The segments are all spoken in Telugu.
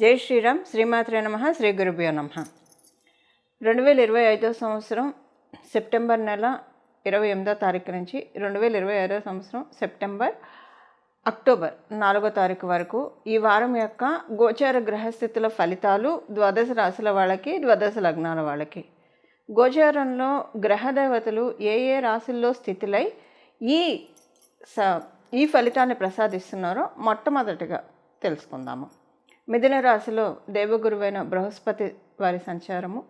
జై శ్రీరామ్. శ్రీమాత్రే నమ. శ్రీ గురుభ్యో నమ. రెండు వేల ఇరవై ఐదో సంవత్సరం సెప్టెంబర్ నెల ఇరవై ఎనిమిదో తారీఖు నుంచి రెండు వేల ఇరవై ఐదో సంవత్సరం సెప్టెంబర్ అక్టోబర్ నాలుగో తారీఖు వరకు ఈ వారం యొక్క గోచార గ్రహస్థితుల ఫలితాలు ద్వాదశ రాశుల వాళ్ళకి ద్వాదశ లగ్నాల వాళ్ళకి. గోచారంలో గ్రహదేవతలు ఏ ఏ రాశుల్లో స్థితులై ఈ స ఈ ఫలితాన్ని ప్రసాదిస్తున్నారో మొట్టమొదటిగా తెలుసుకుందాము. మిథున రాశిలో దేవగురువైన బృహస్పతి వారి సంచారము.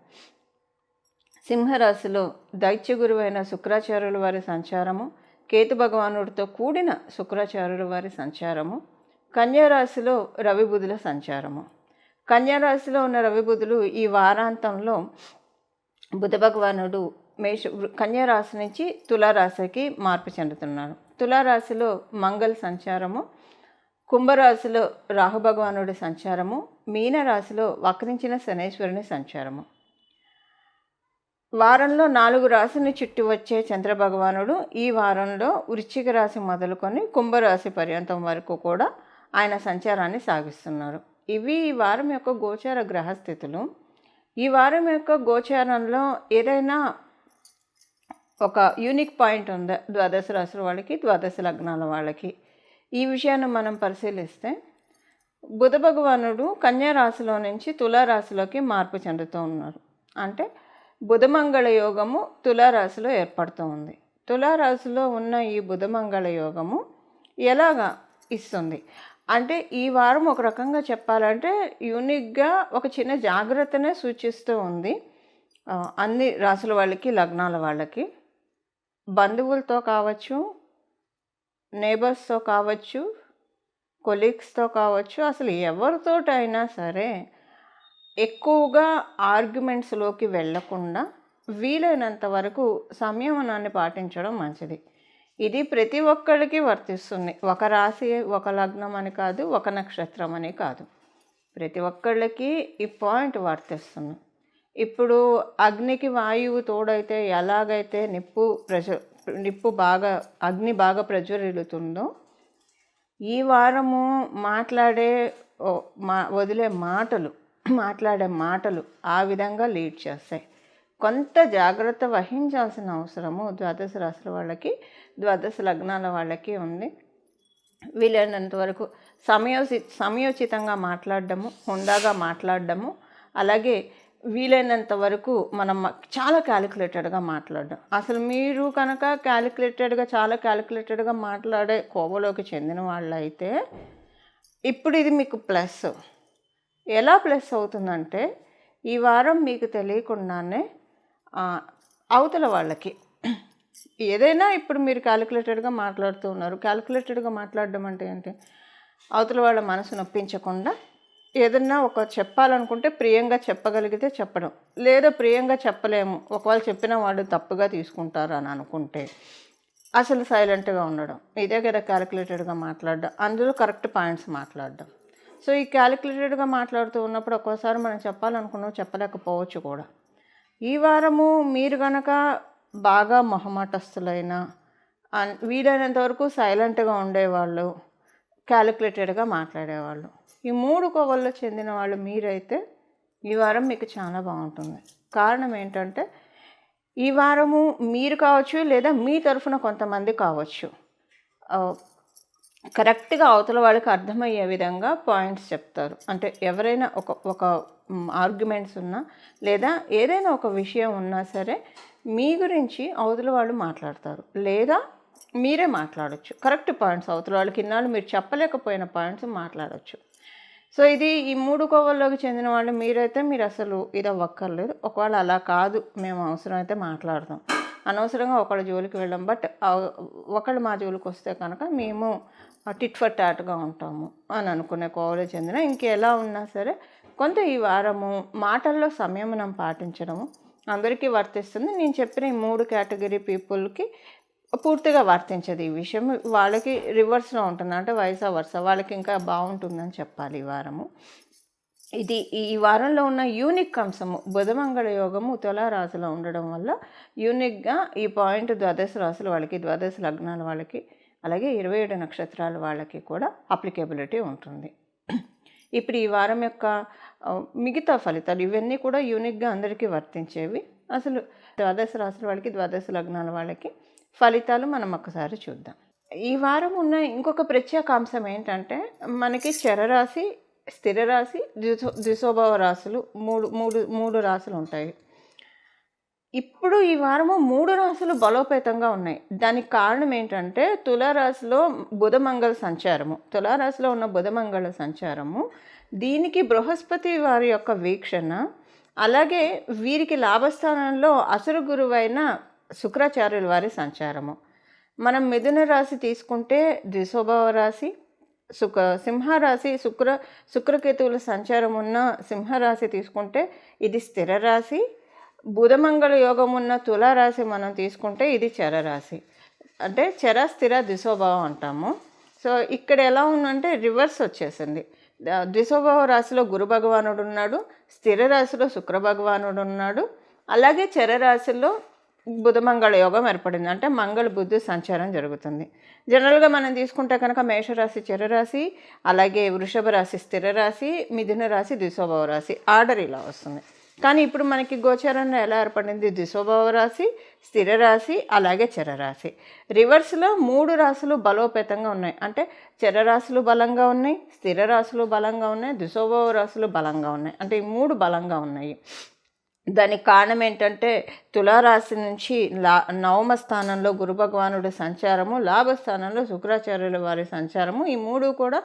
సింహరాశిలో దైత్యగురువైన శుక్రాచార్యుల వారి సంచారము. కేతు భగవానుడితో కూడిన శుక్రాచార్యుల వారి సంచారము. కన్యారాశిలో రవిబుధుల సంచారము. కన్యారాశిలో ఉన్న రవిబుధులు ఈ వారాంతంలో బుధ భగవానుడు మేష కన్యారాశి నుంచి తులారాశికి మార్పు చెందుతున్నారు. తులారాశిలో మంగళ సంచారము. కుంభరాశిలో రాహుభగవానుడి సంచారము మీనరాశిలో వక్రించిన శనేశ్వరుని సంచారము. వారంలో నాలుగు రాశిని చుట్టి వచ్చే చంద్రభగవానుడు ఈ వారంలో వృశ్చిక రాశి మొదలుకొని కుంభరాశి పర్యంతం వరకు కూడా ఆయన సంచారాన్ని సాగిస్తున్నారు. ఇవి ఈ వారం యొక్క గోచార గ్రహస్థితులు. ఈ వారం యొక్క గోచారంలో ఏదైనా ఒక యూనిక్ పాయింట్ ఉందా? ద్వాదశ రాశుల వాళ్ళకి ద్వాదశ లగ్నాల వాళ్ళకి. ఈ విషయాన్ని మనం పరిశీలిస్తే బుధ భగవానుడు కన్యారాశిలో నుంచి తులారాశిలోకి మార్పు చెందుతూ ఉన్నారు. అంటే బుధమంగళ యోగము తులారాశిలో ఏర్పడుతూ ఉంది. తులారాశిలో ఉన్న ఈ బుధమంగళ యోగము ఎలాగా ఇస్తుంది? అంటే ఈ వారం ఒక రకంగా చెప్పాలంటే యూనిక్గా ఒక చిన్న జాగ్రత్తనే సూచిస్తూ ఉంది. అన్ని రాసుల వాళ్ళకి లగ్నాల వాళ్ళకి. బంధువులతో కావచ్చు నేబర్స్తో కావచ్చు కొలీగ్స్తో కావచ్చు అసలు ఎవరితోటైనా సరే ఎక్కువగా ఆర్గ్యుమెంట్స్లోకి వెళ్ళకుండా వీలైనంత వరకు సంయమనాన్ని పాటించడం మంచిది. ఇది ప్రతి ఒక్కరికి వర్తిస్తుంది. ఒక రాశి ఒక లగ్నం అని కాదు ఒక నక్షత్రం అని కాదు. ప్రతి ఒక్కళ్ళకి ఈ పాయింట్ వర్తిస్తుంది. ఇప్పుడు అగ్నికి వాయువు తోడైతే ఎలాగైతే నిప్పు ప్రజ నిప్పు బాగా అగ్ని బాగా ప్రజ్వరిల్లుతుందో ఈ వారము మాట్లాడే మా వదిలే మాటలు మాట్లాడే మాటలు ఆ విధంగా లీడ్ చేస్తాయి. కొంత జాగ్రత్త వహించాల్సిన అవసరము ద్వాదశ రాశుల వాళ్ళకి ద్వాదశ లగ్నాల వాళ్ళకి ఉంది. వీలైనంత వరకు సమయోచి సమయోచితంగా మాట్లాడడము హుందాగా మాట్లాడడము అలాగే వీలైనంత వరకు మనం చాలా క్యాలిక్యులేటెడ్గా మాట్లాడడం. అసలు మీరు కనుక క్యాలిక్యులేటెడ్గా చాలా క్యాలిక్యులేటెడ్గా మాట్లాడే కోవలోకి చెందిన వాళ్ళు అయితే ఇప్పుడు ఇది మీకు ప్లస్ ఎలా ప్లస్ అవుతుందంటే ఈ వారం మీకు తెలియకుండానే అవతల వాళ్ళకి. ఏదైనా ఇప్పుడు మీరు క్యాలిక్యులేటెడ్గా మాట్లాడుతూ ఉన్నారు. క్యాలిక్యులేటెడ్గా మాట్లాడడం అంటే ఏంటి? అవతల వాళ్ళ మనసు నొప్పించకుండా ఏదన్నా ఒక చెప్పాలనుకుంటే ప్రియంగా చెప్పగలిగితే చెప్పడం. లేదా ప్రియంగా చెప్పలేము. ఒకవేళ చెప్పిన వాళ్ళు తప్పుగా తీసుకుంటారు అని అనుకుంటే అసలు సైలెంట్గా ఉండడం. ఇదే కదా క్యాలిక్యులేటెడ్గా మాట్లాడడం. అందులో కరెక్ట్ పాయింట్స్ మాట్లాడడం. సో ఈ క్యాలిక్యులేటెడ్గా మాట్లాడుతూ ఉన్నప్పుడు ఒక్కోసారి మనం చెప్పాలనుకున్నాం చెప్పలేకపోవచ్చు కూడా. ఈ వారము మీరు గనక బాగా మొహమాటస్తులైన అన్- వీలైనంత వరకు సైలెంట్గా ఉండేవాళ్ళు క్యాలిక్యులేటెడ్గా మాట్లాడేవాళ్ళు. ఈ మూడు కోవల్లో చెందిన వాళ్ళు మీరైతే ఈ వారం మీకు చాలా బాగుంటుంది. కారణం ఏంటంటే ఈ వారము మీరు కావచ్చు లేదా మీ తరఫున కొంతమంది కావచ్చు. కరెక్ట్గా అవతల వాళ్ళకి అర్థమయ్యే విధంగా పాయింట్స్ చెప్తారు. అంటే ఎవరైనా ఒక ఒక ఆర్గ్యుమెంట్స్ ఉన్నా లేదా ఏదైనా ఒక విషయం ఉన్నా సరే మీ గురించి అవతల వాళ్ళు మాట్లాడతారు. లేదా మీరే మాట్లాడచ్చు. కరెక్ట్ పాయింట్స్ అవతల వాళ్ళకి ఇన్నాళ్ళు మీరు చెప్పలేకపోయిన పాయింట్స్ మాట్లాడచ్చు. సో ఇది ఈ మూడు కోవల్లోకి చెందిన వాళ్ళు మీరైతే మీరు అసలు ఇది అవ్వక్కర్లేదు ఒకవేళ అలా కాదు మేము అవసరమైతే మాట్లాడతాం అనవసరంగా ఒకళ్ళ జోలికి వెళ్ళాం బట్ ఒకళ్ళు మా జోలికి వస్తే కనుక మేము టిట్ ఫర్ టాట్గా ఉంటాము అని అనుకునే కోవలో చెందిన. ఇంకెలా ఉన్నా సరే కొంత ఈ వారము మాటల్లో సంయమనం పాటించడము అందరికీ వర్తిస్తుంది. నేను చెప్పిన ఈ మూడు కేటగిరీ పీపుల్కి పూర్తిగా వర్తించదు ఈ విషయం. వాళ్ళకి రివర్స్లో ఉంటుంది? అంటే వయసా వరుస వాళ్ళకి ఇంకా బాగుంటుందని చెప్పాలి ఈ వారము. ఇది ఈ వారంలో ఉన్న యూనిక్ అంశము. బుధమంగళ యోగము తులారాశిలో ఉండడం వల్ల యూనిక్గా ఈ పాయింట్ ద్వాదశ రాశుల వాళ్ళకి ద్వాదశ లగ్నాల వాళ్ళకి అలాగే ఇరవై ఏడు నక్షత్రాల వాళ్ళకి కూడా అప్లికేబిలిటీ ఉంటుంది. ఇప్పుడు ఈ వారం యొక్క మిగతా ఫలితాలు ఇవన్నీ కూడా యూనిక్గా అందరికీ వర్తించేవి. అసలు ద్వాదశ రాశుల వాళ్ళకి ద్వాదశ లగ్నాల వాళ్ళకి ఫలితాలు మనం ఒకసారి చూద్దాం. ఈ వారం ఉన్న ఇంకొక ప్రత్యేక అంశం ఏంటంటే మనకి చరరాశి స్థిర రాశి ద్విసో ద్విశోభావ రాశులు మూడు మూడు మూడు రాశులు ఉంటాయి. ఇప్పుడు ఈ వారము మూడు రాశులు బలోపేతంగా ఉన్నాయి. దానికి కారణం ఏంటంటే తులారాశిలో బుధమంగళ సంచారము. తులారాశిలో ఉన్న బుధమంగళ సంచారము దీనికి బృహస్పతి వారి యొక్క వీక్షణ అలాగే వీరికి లాభస్థానంలో అసురు గురువైన శుక్రాచార్యుల వారి సంచారము. మనం మిథున రాశి తీసుకుంటే ద్విశోభవ రాశి శుక సింహరాశి శుక్ర శుక్రకేతువుల సంచారం ఉన్న సింహరాశి తీసుకుంటే ఇది స్థిర రాశి. బుధమంగళ యోగం ఉన్న తులారాశి మనం తీసుకుంటే ఇది చరరాశి అంటే చర స్థిర ద్విశోభావం అంటాము. సో ఇక్కడ ఎలా ఉందంటే రివర్స్ వచ్చేసింది. ద్విశోభావ రాశిలో గురు భగవానుడు ఉన్నాడు స్థిర రాశిలో శుక్ర భగవానుడు ఉన్నాడు. అలాగే చర రాశిలో బుధమంగళ యోగం ఏర్పడింది. అంటే మంగళ బుద్ధి సంచారం జరుగుతుంది. జనరల్గా మనం తీసుకుంటే కనుక మేషరాశి చిరరాశి అలాగే వృషభ రాశి స్థిర రాశి మిథున రాశి ద్విశోభావ రాశి ఆర్డర్ ఇలా వస్తుంది. కానీ ఇప్పుడు మనకి గోచారంలో ఎలా ఏర్పడింది? ద్విశోభావ రాశి స్థిర రాశి అలాగే చరరాశి రివర్స్లో మూడు రాశులు బలోపేతంగా ఉన్నాయి. అంటే చరరాశులు బలంగా ఉన్నాయి స్థిర రాశులు బలంగా ఉన్నాయి ద్విశోభావ రాశులు బలంగా ఉన్నాయి. అంటే ఈ మూడు బలంగా ఉన్నాయి. దానికి కారణం ఏంటంటే తులారాశి నుంచి లా నవమ స్థానంలో గురు భగవానుడి సంచారము లాభస్థానంలో శుక్రాచార్యుల వారి సంచారము ఈ మూడు కూడా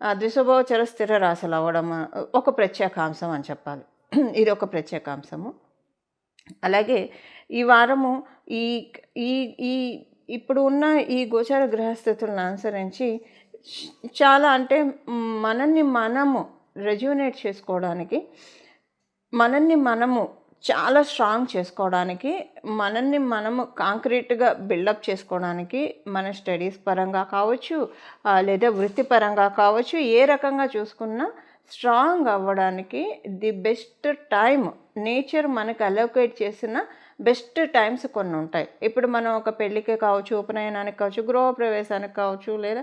ఆ, ద్విశభోచర స్థిర రాశులు అవ్వడం ఒక ప్రత్యేకాంశం అని చెప్పాలి. ఇది ఒక ప్రత్యేకాంశము. అలాగే ఈ వారము ఈ ఈ ఈ ఇప్పుడు ఉన్న ఈ గోచార గ్రహస్థితులను అనుసరించి చాలా అంటే మనల్ని మనము రెజ్యూనేట్ చేసుకోవడానికి మనల్ని మనము చాలా స్ట్రాంగ్ చేసుకోవడానికి మనల్ని మనము కాంక్రీట్గా బిల్డప్ చేసుకోవడానికి మన స్టడీస్ పరంగా కావచ్చు లేదా వృత్తిపరంగా కావచ్చు ఏ రకంగా చూసుకున్నా స్ట్రాంగ్ అవ్వడానికి ది బెస్ట్ టైం నేచర్ మనకు అలోకేట్ చేసిన బెస్ట్ టైమ్స్ కొన్ని ఉంటాయి. ఇప్పుడు మనం ఒక పెళ్ళికి కావచ్చు ఉపనయనానికి కావచ్చు గృహప్రవేశానికి కావచ్చు లేదా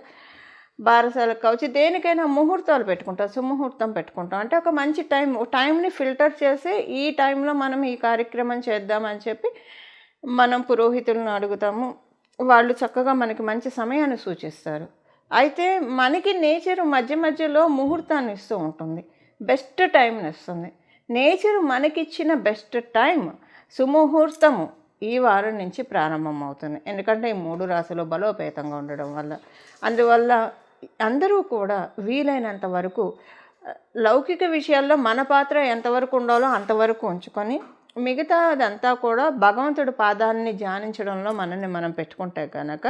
బారసాలకు కావచ్చు దేనికైనా ముహూర్తాలు పెట్టుకుంటాం సుముహూర్తం పెట్టుకుంటాం. అంటే ఒక మంచి టైం టైంని ఫిల్టర్ చేసి ఈ టైంలో మనం ఈ కార్యక్రమం చేద్దామని చెప్పి మనం పురోహితులను అడుగుతాము. వాళ్ళు చక్కగా మనకి మంచి సమయాన్ని సూచిస్తారు. అయితే మనకి నేచర్ మధ్య మధ్యలో ముహూర్తాన్ని ఇస్తూ ఉంటుంది. బెస్ట్ టైంని ఇస్తుంది. నేచర్ మనకిచ్చిన బెస్ట్ టైం సుముహూర్తము ఈ వారం నుంచి ప్రారంభమవుతుంది. ఎందుకంటే ఈ మూడు రాశులు బలోపేతంగా ఉండడం వల్ల. అందువల్ల అందరూ కూడా వీలైనంత వరకు లౌకిక విషయాల్లో మన పాత్ర ఎంతవరకు ఉండాలో అంతవరకు ఉంచుకొని మిగతా అదంతా కూడా భగవంతుడి పాదాన్ని ధ్యానించడంలో మనల్ని మనం పెట్టుకుంటే కనుక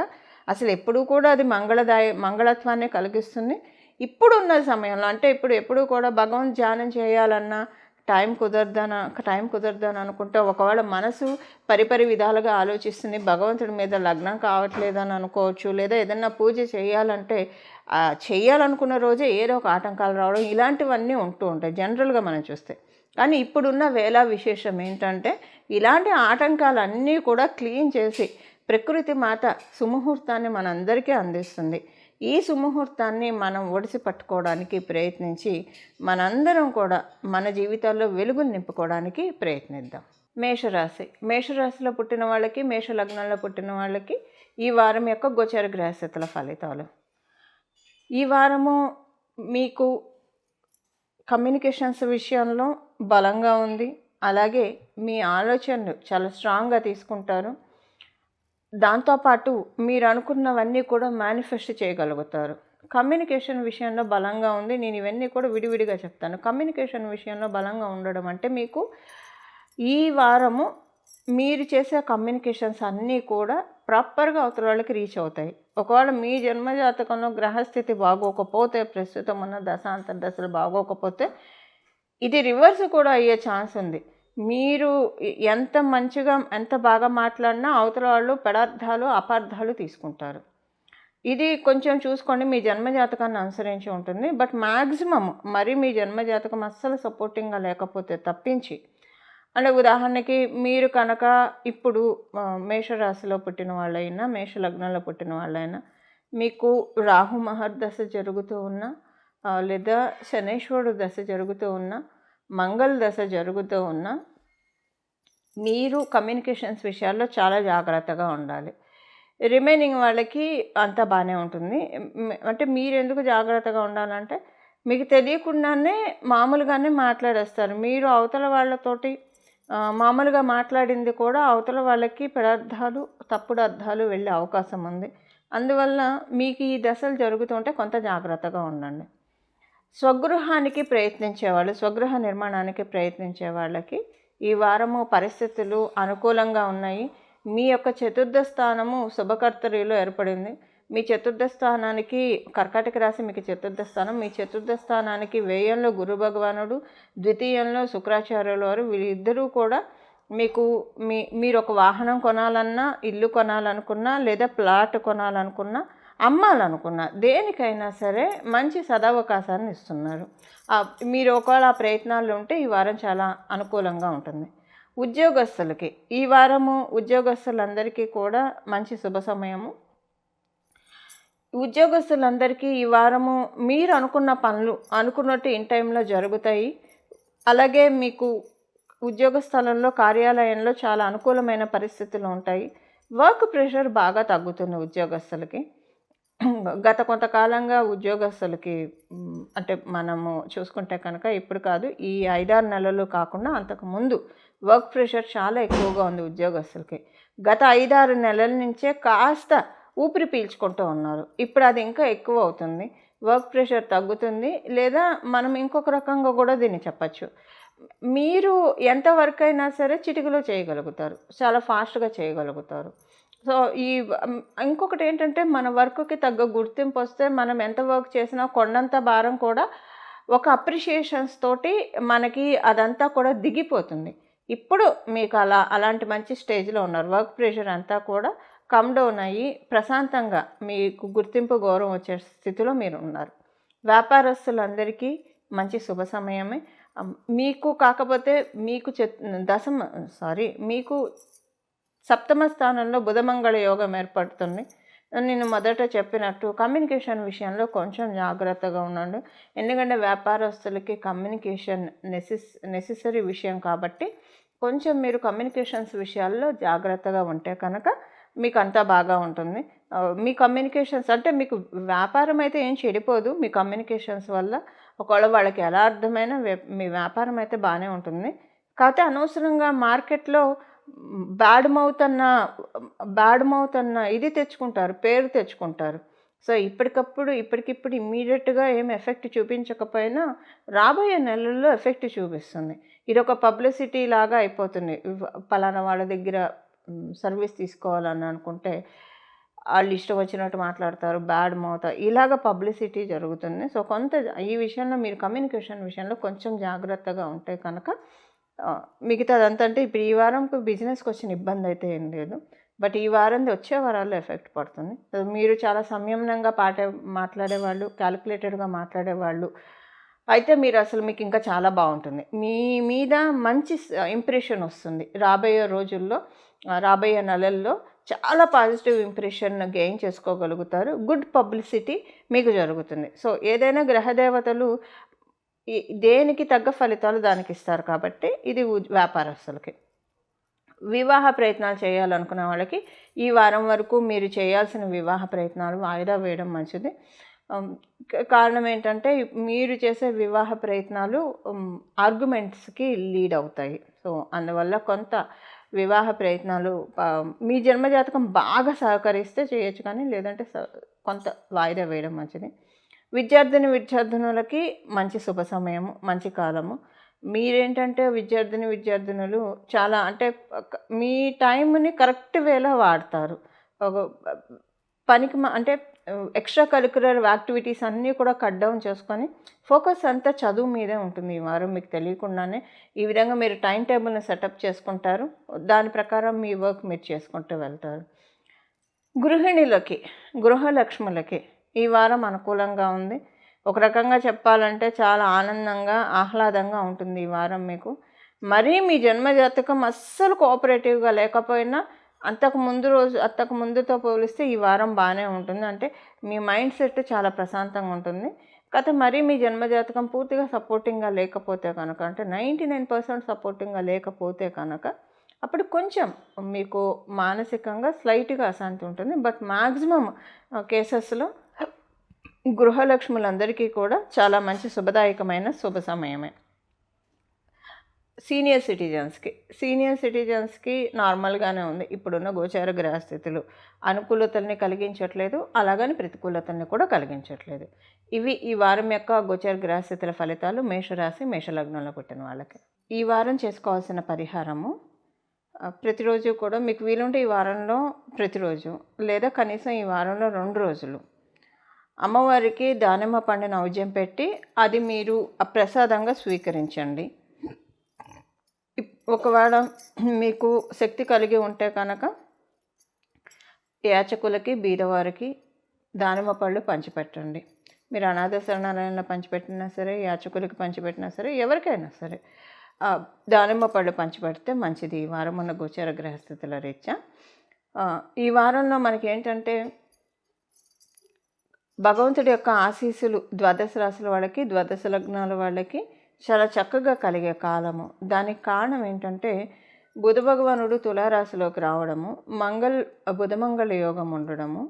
అసలు ఎప్పుడూ కూడా అది మంగళదాయ మంగళత్వాన్ని కలిగిస్తుంది. ఇప్పుడున్న సమయంలో అంటే ఇప్పుడు ఎప్పుడూ కూడా భగవంత్ ధ్యానం చేయాలన్నా టైం కుదరదన టైం కుదరదని అనుకుంటే ఒకవేళ మనసు పరిపరి విధాలుగా ఆలోచిస్తుంది భగవంతుడి మీద లగ్నం కావట్లేదని అనుకోవచ్చు లేదా ఏదన్నా పూజ చేయాలంటే చేయాలనుకున్న రోజే ఏదో ఒక ఆటంకాలు రావడం ఇలాంటివన్నీ ఉంటూ ఉంటాయి జనరల్గా మనం చూస్తే. కానీ ఇప్పుడున్న వేళ విశేషం ఏంటంటే ఇలాంటి ఆటంకాలన్నీ కూడా క్లీన్ చేసి ప్రకృతి మాత సుముహూర్తాన్ని మనందరికీ అందిస్తుంది. ఈ సుముహూర్తాన్ని మనం ఒడిసి పట్టుకోవడానికి ప్రయత్నించి మనందరం కూడా మన జీవితాల్లో వెలుగులు నింపుకోవడానికి ప్రయత్నిద్దాం. మేషరాశి. మేషరాశిలో పుట్టిన వాళ్ళకి మేష లగ్నంలో పుట్టిన వాళ్ళకి ఈ వారం యొక్క గోచర గ్రహస్థితుల ఫలితాలు. ఈ వారము మీకు కమ్యూనికేషన్స్ విషయంలో బలంగా ఉంది. అలాగే మీ ఆలోచనలు చాలా స్ట్రాంగ్గా తీసుకుంటారు. దాంతోపాటు మీరు అనుకున్నవన్నీ కూడా మేనిఫెస్ట్ చేయగలుగుతారు. కమ్యూనికేషన్ విషయంలో బలంగా ఉంది. నేను ఇవన్నీ కూడా విడివిడిగా చెప్తాను. కమ్యూనికేషన్ విషయంలో బలంగా ఉండడం అంటే మీకు ఈ వారము మీరు చేసే కమ్యూనికేషన్స్ అన్నీ కూడా ప్రాపర్గా అవతల వాళ్ళకి రీచ్ అవుతాయి. ఒకవేళ మీ జన్మజాతకంలో గ్రహస్థితి బాగోకపోతే ప్రస్తుతం ఉన్న దశాంతర దశలు బాగోకపోతే ఇది రివర్స్ కూడా అయ్యే ఛాన్స్ ఉంది. మీరు ఎంత మంచిగా ఎంత బాగా మాట్లాడినా అవతల వాళ్ళు పెడార్థాలు అపార్థాలు తీసుకుంటారు. ఇది కొంచెం చూసుకోండి మీ జన్మజాతకాన్ని అనుసరించి ఉంటుంది. బట్ మ్యాక్సిమం మరి మీ జన్మజాతకం అస్సలు సపోర్టింగ్గా లేకపోతే తప్పించి అంటే ఉదాహరణకి మీరు కనుక ఇప్పుడు మేషరాశిలో పుట్టిన వాళ్ళైనా మేష లగ్నంలో పుట్టిన వాళ్ళైనా మీకు రాహు మహర్దశ జరుగుతూ ఉన్నా లేదా శనేశ్వరుడు దశ జరుగుతూ ఉన్నా మంగళ దశ జరుగుతూ ఉన్నా మీరు కమ్యూనికేషన్స్ విషయాల్లో చాలా జాగ్రత్తగా ఉండాలి. రిమైనింగ్ వాళ్ళకి అంతా బాగానే ఉంటుంది. అంటే మీరు ఎందుకు జాగ్రత్తగా ఉండాలంటే మీకు తెలియకుండానే మామూలుగానే మాట్లాడేస్తారు. మీరు అవతల వాళ్ళతోటి మామూలుగా మాట్లాడింది కూడా అవతల వాళ్ళకి పెడార్థాలు తప్పుడు అర్థాలు వెళ్ళే అవకాశం ఉంది. అందువల్ల మీకు ఈ దశలు జరుగుతుంటే కొంత జాగ్రత్తగా ఉండండి. స్వగృహానికి ప్రయత్నించేవాళ్ళు స్వగృహ నిర్మాణానికి ప్రయత్నించే వాళ్ళకి ఈ వారము పరిస్థితులు అనుకూలంగా ఉన్నాయి. మీ యొక్క చతుర్థ స్థానము శుభకర్తరిలో ఏర్పడింది. మీ చతుర్థ స్థానానికి కర్కాటక రాశి మీకు చతుర్థ స్థానం. మీ చతుర్థ స్థానానికి వ్యయంలో గురు భగవానుడు ద్వితీయంలో శుక్రాచార్యుల వారు వీళ్ళిద్దరూ కూడా మీకు మీ మీరు ఒక వాహనం కొనాలన్నా ఇల్లు కొనాలనుకున్నా లేదా ప్లాట్ కొనాలనుకున్నా అమ్మాలనుకున్నా దేనికైనా సరే మంచి సదావకాశాన్ని ఇస్తున్నారు. మీరు ఒకవేళ ఆ ప్రయత్నాలు ఉంటే ఈ వారం చాలా అనుకూలంగా ఉంటుంది. ఉద్యోగస్తులకి ఈ వారము ఉద్యోగస్తులందరికీ కూడా మంచి శుభ సమయము. ఉద్యోగస్తులందరికీ ఈ వారము మీరు అనుకున్న పనులు అనుకున్నట్టు ఇన్ టైంలో జరుగుతాయి. అలాగే మీకు ఉద్యోగ స్థలంలో కార్యాలయంలో చాలా అనుకూలమైన పరిస్థితులు ఉంటాయి. వర్క్ ప్రెషర్ బాగా తగ్గుతుంది ఉద్యోగస్తులకి. గత కొంతకాలంగా ఉద్యోగస్తులకి అంటే మనము చూసుకుంటే కనుక ఇప్పుడు కాదు ఈ ఐదారు నెలలు కాకుండా అంతకు ముందు వర్క్ ప్రెషర్ చాలా ఎక్కువగా ఉంది ఉద్యోగస్తులకి. గత ఐదారు నెలల నుంచే కాస్త ఊపిరి పీల్చుకుంటూ ఉన్నారు. ఇప్పుడు అది ఇంకా ఎక్కువ అవుతుంది. వర్క్ ప్రెషర్ తగ్గుతుంది లేదా మనం ఇంకొక రకంగా కూడా దీన్ని చెప్పచ్చు. మీరు ఎంత వర్క్ అయినా సరే చిటికలో చేయగలుగుతారు. చాలా ఫాస్ట్గా చేయగలుగుతారు. సో ఈ ఇంకొకటి ఏంటంటే మన వర్క్కి తగ్గ గుర్తింపు వస్తే మనం ఎంత వర్క్ చేసినా కొండంత భారం కూడా ఒక అప్రిషియేషన్స్ తోటి మనకి అదంతా కూడా దిగిపోతుంది. ఇప్పుడు మీకు అలా అలాంటి మంచి స్టేజ్లో ఉన్నారు. వర్క్ ప్రెషర్ అంతా కూడా కమ్ డౌన్ అయ్యి ప్రశాంతంగా మీకు గుర్తింపు గౌరవం వచ్చే స్థితిలో మీరు ఉన్నారు. వ్యాపారస్తులందరికీ మంచి శుభ సమయమే. మీకు కాకపోతే మీకు చె దశమ సారీ మీకు సప్తమ స్థానంలో బుధమంగళ యోగం ఏర్పడుతుంది. నేను మొదట చెప్పినట్టు కమ్యూనికేషన్ విషయంలో కొంచెం జాగ్రత్తగా ఉండండి. ఎందుకంటే వ్యాపారస్తులకి కమ్యూనికేషన్ నెసెస్ నెసెసరీ విషయం కాబట్టి కొంచెం మీరు కమ్యూనికేషన్స్ విషయాల్లో జాగ్రత్తగా ఉంటే కనుక మీకు అంతా బాగా ఉంటుంది. మీ కమ్యూనికేషన్స్ అంటే మీకు వ్యాపారం అయితే ఏం చెడిపోదు. మీ కమ్యూనికేషన్స్ వల్ల ఒకవేళ వాళ్ళకి ఎలా అర్థమైనా మీ వ్యాపారం అయితే బాగానే ఉంటుంది. కాకపోతే అనవసరంగా మార్కెట్లో బ్యాడ్ మౌత్ అన్న బ్యాడ్ మౌత్ అన్న ఇది తెచ్చుకుంటారు పేరు తెచ్చుకుంటారు. సో ఇప్పటికప్పుడు ఇప్పటికిప్పుడు ఇమ్మీడియట్గా ఏం ఎఫెక్ట్ చూపించకపోయినా రాబోయే నెలల్లో ఎఫెక్ట్ చూపిస్తుంది. ఇది ఒక పబ్లిసిటీ లాగా అయిపోతుంది. పలానా వాళ్ళ దగ్గర సర్వీస్ తీసుకోవాలని అనుకుంటే వాళ్ళు ఇష్టం వచ్చినట్టు మాట్లాడతారు బ్యాడ్ మౌత్. ఇలాగ పబ్లిసిటీ జరుగుతుంది. సో కొంత ఈ విషయంలో మీరు కమ్యూనికేషన్ విషయంలో కొంచెం జాగ్రత్తగా ఉంటే కనుక ఆ, మిగతాదంతా అంటే ఇప్పుడు ఈ వారం బిజినెస్కి వచ్చిన ఇబ్బంది అయితే ఏం లేదు. బట్ ఈ వారంది వచ్చే వారాల్లో ఎఫెక్ట్ పడుతుంది. మీరు చాలా సంయమనంగా పాటే మాట్లాడేవాళ్ళు క్యాలిక్యులేటెడ్గా మాట్లాడేవాళ్ళు అయితే మీరు అసలు మీకు ఇంకా చాలా బాగుంటుంది. మీ మీద మంచి ఇంప్రెషన్ వస్తుంది. రాబోయే రోజుల్లో రాబోయే నెలల్లో చాలా పాజిటివ్ ఇంప్రెషన్ గెయిన్ చేసుకోగలుగుతారు. గుడ్ పబ్లిసిటీ మీకు జరుగుతుంది. సో ఏదైనా గ్రహదేవతలు దేనికి తగ్గ ఫలితాలు దానికి ఇస్తారు కాబట్టి ఇది వ్యాపారస్తులకి. వివాహ ప్రయత్నాలు చేయాలనుకున్న వాళ్ళకి ఈ వారం వరకు మీరు చేయాల్సిన వివాహ ప్రయత్నాలు వాయిదా వేయడం మంచిది. కారణం ఏంటంటే మీరు చేసే వివాహ ప్రయత్నాలు ఆర్గ్యుమెంట్స్కి లీడ్ అవుతాయి. సో అందువల్ల కొంత వివాహ ప్రయత్నాలు మీ జన్మజాతకం బాగా సహకరిస్తే చేయొచ్చు కానీ లేదంటే స- కొంత వాయిదా వేయడం మంచిది. విద్యార్థిని విద్యార్థినులకి మంచి శుభ సమయము మంచి కాలము. మీరేంటంటే విద్యార్థిని విద్యార్థినులు చాలా అంటే మీ టైంని కరెక్ట్ వేలో వాడతారు. ఒక పనికి అంటే ఎక్స్ట్రా కరికులర్ యాక్టివిటీస్ అన్నీ కూడా కట్ డౌన్ చేసుకొని ఫోకస్ అంతా చదువు మీదే ఉంటుంది ఈ వారం మీకు తెలియకుండానే. ఈ విధంగా మీరు టైం టేబుల్ని సెటప్ చేసుకుంటారు. దాని ప్రకారం మీ వర్క్ మీరు చేసుకుంటూ వెళ్తారు. గృహిణులకి గృహలక్ష్ములకి ఈ వారం అనుకూలంగా ఉంది. ఒక రకంగా చెప్పాలంటే చాలా ఆనందంగా ఆహ్లాదంగా ఉంటుంది ఈ వారం మీకు. మరీ మీ జన్మజాతకం అస్సలు కోఆపరేటివ్గా లేకపోయినా అంతకు ముందు రోజు అంతకు ముందుతో పోలిస్తే ఈ వారం బాగానే ఉంటుంది. అంటే మీ మైండ్ సెట్ చాలా ప్రశాంతంగా ఉంటుంది. కథ మరీ మీ జన్మజాతకం పూర్తిగా సపోర్టింగ్గా లేకపోతే కనుక అంటే నైంటీ నైన్ పర్సెంట్ సపోర్టింగ్గా లేకపోతే కనుక అప్పుడు కొంచెం మీకు మానసికంగా స్లైట్గా అశాంతి ఉంటుంది. బట్ మ్యాక్సిమం కేసెస్లో గృహలక్ష్ములందరికీ కూడా చాలా మంచి శుభదాయకమైన శుభ సమయమే. సీనియర్ సిటిజన్స్కి సీనియర్ సిటిజన్స్కి నార్మల్గానే ఉంది. ఇప్పుడున్న గోచార గ్రహస్థితులు అనుకూలతల్ని కలిగించట్లేదు అలాగని ప్రతికూలతల్ని కూడా కలిగించట్లేదు. ఇవి ఈ వారం యొక్క గోచార గ్రహస్థితుల ఫలితాలు మేషరాశి మేషలగ్నంలో పుట్టిన వాళ్ళకి. ఈ వారం చేసుకోవాల్సిన పరిహారము ప్రతిరోజు కూడా మీకు వీలుంటే ఈ వారంలో ప్రతిరోజు లేదా కనీసం ఈ వారంలో రెండు రోజులు అమ్మవారికి దానిమ్మ పండు ఔజ్యం పెట్టి అది మీరు ప్రసాదంగా స్వీకరించండి. ఒకవేళ మీకు శక్తి కలిగి ఉంటే కనుక యాచకులకి బీదవారికి దానిమ్మ పళ్ళు పంచిపెట్టండి. మీరు అనాథ శరణాలయంలో పంచిపెట్టినా సరే యాచకులకి పంచిపెట్టినా సరే ఎవరికైనా సరే దానిమ్మ పళ్ళు పంచిపెడితే మంచిది. ఈ వారం ఉన్న గోచర గ్రహస్థితుల రీత్యా. ఈ వారంలో మనకి ఏంటంటే భగవంతుడి యొక్క ఆశీస్సులు ద్వాదశ రాశుల వాళ్ళకి ద్వాదశ లగ్నాల వాళ్ళకి చాలా చక్కగా కలిగే కాలము. దానికి కారణం ఏంటంటే బుధ భగవానుడు తులారాశిలోకి రావడము మంగళ బుధమంగళ యోగం ఉండడము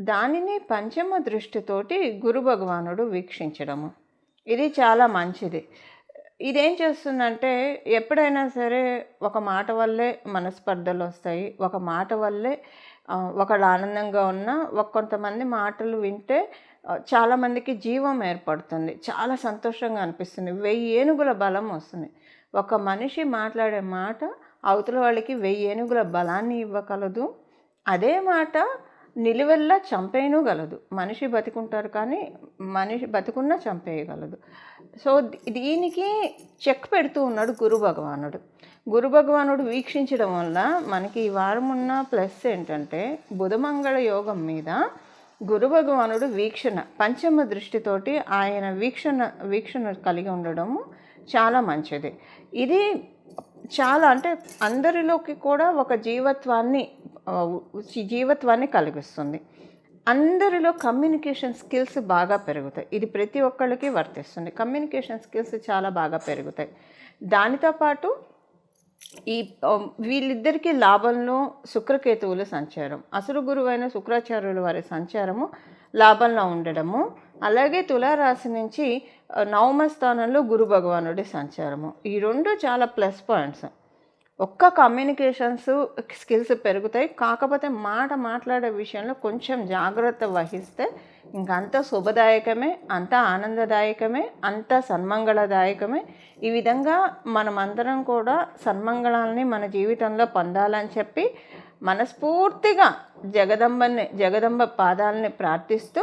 దానిని పంచమ దృష్టితోటి గురు భగవానుడు వీక్షించడము. ఇది చాలా మంచిది. ఇదేం చేస్తుందంటే ఎప్పుడైనా సరే ఒక మాట వల్లే మనస్పర్ధలు వస్తాయి ఒక మాట వల్లే ఒకళ్ళు ఆనందంగా ఉన్నా ఒక కొంతమంది మాటలు వింటే చాలామందికి జీవం ఏర్పడుతుంది. చాలా సంతోషంగా అనిపిస్తుంది. వెయ్యి ఏనుగుల బలం వస్తుంది. ఒక మనిషి మాట్లాడే మాట అవతల వాళ్ళకి వెయ్యి ఏనుగుల బలాన్ని ఇవ్వగలదు. అదే మాట నిలువెల్లా చంపేయనుగలదు మనిషి బతికుంటారు కానీ మనిషి బతికున్నా చంపేయగలదు. సో దీనికి చెక్ పెడుతూ ఉన్నాడు గురు భగవానుడు. గురు భగవానుడు వీక్షించడం వల్ల మనకి ఈ వారం ఉన్న ప్లస్ ఏంటంటే బుధమంగళ యోగం మీద గురు భగవానుడు వీక్షణ పంచమ దృష్టితోటి ఆయన వీక్షణ వీక్షణ కలిగి ఉండడము చాలా మంచిది. ఇది చాలా అంటే అందరిలోకి కూడా ఒక జీవత్వాన్ని జీవత్వాన్ని కలిగిస్తుంది. అందరిలో కమ్యూనికేషన్ స్కిల్స్ బాగా పెరుగుతాయి. ఇది ప్రతి ఒక్కళ్ళకి వర్తిస్తుంది. కమ్యూనికేషన్ స్కిల్స్ చాలా బాగా పెరుగుతాయి. దానితో పాటు ఈ వీళ్ళిద్దరికీ లాభంలో శుక్రకేతువుల సంచారం. అసురు గురువైన శుక్రాచార్యుల వారి సంచారము లాభంలో ఉండడము అలాగే తులారాశి నుంచి నవమ స్థానంలో గురు భగవానుడి సంచారము. ఈ రెండు చాలా ప్లస్ పాయింట్స్. ఒక్క కమ్యూనికేషన్స్ స్కిల్స్ పెరుగుతాయి. కాకపోతే మాట మాట్లాడే విషయంలో కొంచెం జాగ్రత్త వహిస్తే ఇంకంతా శుభదాయకమే అంత ఆనందదాయకమే అంత సన్మంగళదాయకమే. ఈ విధంగా మనమందరం కూడా సన్మంగళాలని మన జీవితంలో పొందాలని చెప్పి మనస్ఫూర్తిగా జగదంబని జగదంబ పాదాలని ప్రార్థిస్తూ